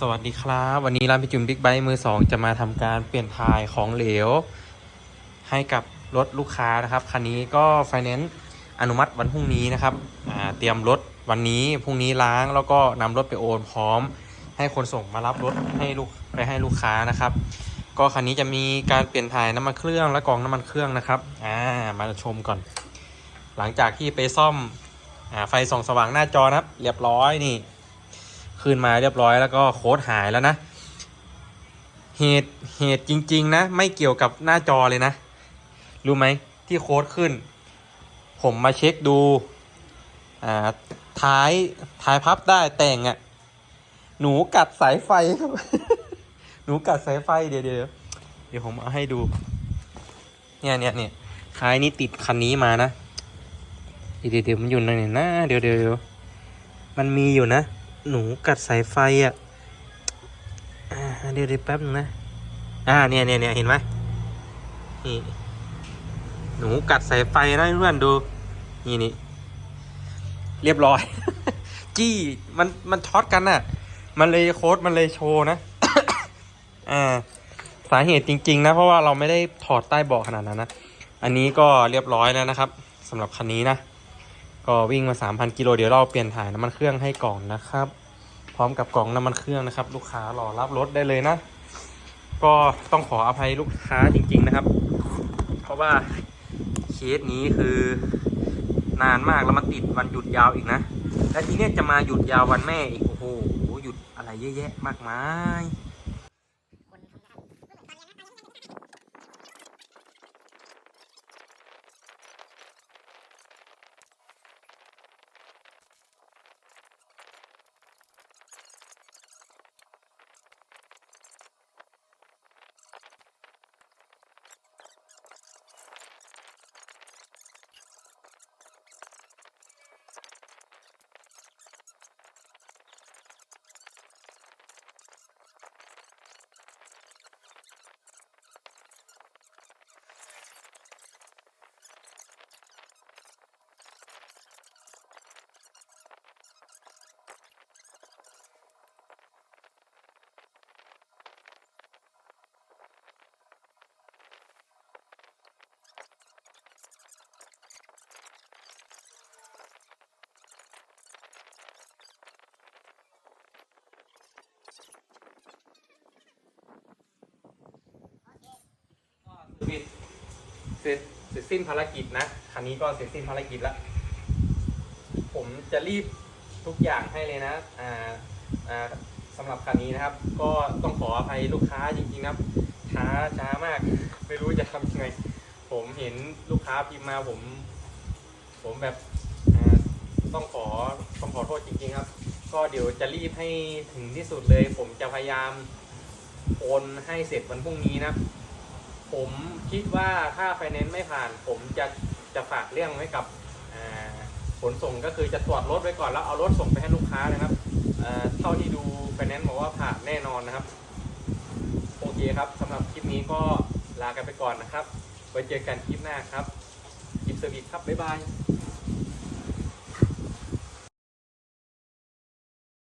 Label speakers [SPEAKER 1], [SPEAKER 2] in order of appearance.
[SPEAKER 1] สวัสดีครับ วันนี้ร้านพิจุนบิ๊กไบค์มือสองจะมาทำการเปลี่ยนทายของเหลว ให้กับรถลูกค้านะครับ คันนี้ก็ไฟแนนซ์อนุมัติวันพรุ่งนี้นะครับเตรียมรถวันนี้พรุ่งนี้ล้างแล้วก็นำรถไปโอนพร้อม ให้คนส่งมารับรถให้ลูกไปให้ลูกค้านะครับ ก็คันนี้จะมีการเปลี่ยนถ่ายน้ำมันเครื่องและกองน้ำมันเครื่องนะครับอ่ามาชมก่อน หลังจากที่ไปซ่อมอไฟส่องสว่างหน้าจอนะครับ เรียบร้อยนี่ คืนมาเรียบร้อยแล้วก็โค้ดหายแล้วนะ เหตุเหตุจริง ๆ นะ ไม่เกี่ยวกับหน้าจอเลยนะ รู้ไหมที่โค้ดขึ้น ผมมาเช็คดูอ่าท้ายท้ายพับได้แต่งอะ่ะ หนูกัดสายไฟครับ หนูกัดสายไฟเดี๋ยวเดี๋ยวเดี๋ยวผมเอาให้ดู เนี่ยเนี่ยเนี่ยท้ายนี้ติดคันนี้มานะ เดี๋ยวเดี๋ยวมันอยู่ในไหนนะเดี๋ยวเดี๋ยวมันมีอยู่นะ หนูกัดสายไฟอะเดี๋ยวแป๊บนึงนะ อ่าเนี่ยเนี่ยเนี่ยเห็นไหมนี่หนูกัดสายไฟนะเพื่อนดู นี่นี่เรียบร้อย จี้มันมันช็อตกันน่ะ มันเลยโค้ดมันเลยโชว์นะอ่าสาเหตุจริง ๆ นะ เพราะว่าเราไม่ได้ถอดใต้เบาะขนาดนั้นนะ อันนี้ก็เรียบร้อยแล้วนะครับสำหรับคันนี้นะ ก็วิ่งมา 3,000 กิโลเดี๋ยวเราเปลี่ยนถ่ายน้ำมันเครื่องให้ก่อนนะครับ พร้อมกับกล่องน้ำมันเครื่องนะครับ ลูกค้ารอรับรถได้เลยนะ ก็ต้องขออภัยลูกค้าจริง ๆนะครับ เพราะว่าเคสนี้คือนานมากแล้วมาติดวันหยุดยาวอีกนะ และทีเนี้ยจะมาหยุดยาววันแม่อีกโอ้โหหยุดอะไรเยอะแยะมากมาย เสร็จเสร็จสิ้นภารกิจนะคันนี้ก็เสร็จสิ้นภารกิจแล้ว ผมจะรีบทุกอย่างให้เลยนะ อ่า อ่าสำหรับคันนี้นะครับ ก็ต้องขออภัยลูกค้าจริงๆนะครับช้าช้ามาก ไม่รู้จะทำยังไง ผมเห็นลูกค้าพิมพ์มาผม ผมแบบต้องขอต้องขอโทษจริงๆครับ ก็เดี๋ยวจะรีบให้ถึงที่สุดเลย ผมจะพยายามโอนให้เสร็จวันพรุ่งนี้นะ ผมคิดว่าถ้าไฟแนนซ์ไม่ผ่าน ผมจะจะฝากเรื่องไว้กับขนส่งก็คือจะตรวจรถไว้ก่อนแล้วเอารถส่งไปให้ลูกค้านะครับเอ่อเท่าที่ดูไฟแนนซ์บอกว่าผ่านแน่นอนนะครับโอเคครับสำหรับคลิปนี้ก็ลากันไปก่อนนะครับไว้เจอกันคลิปหน้าครับคลิปสวิตครับบ๊ายบาย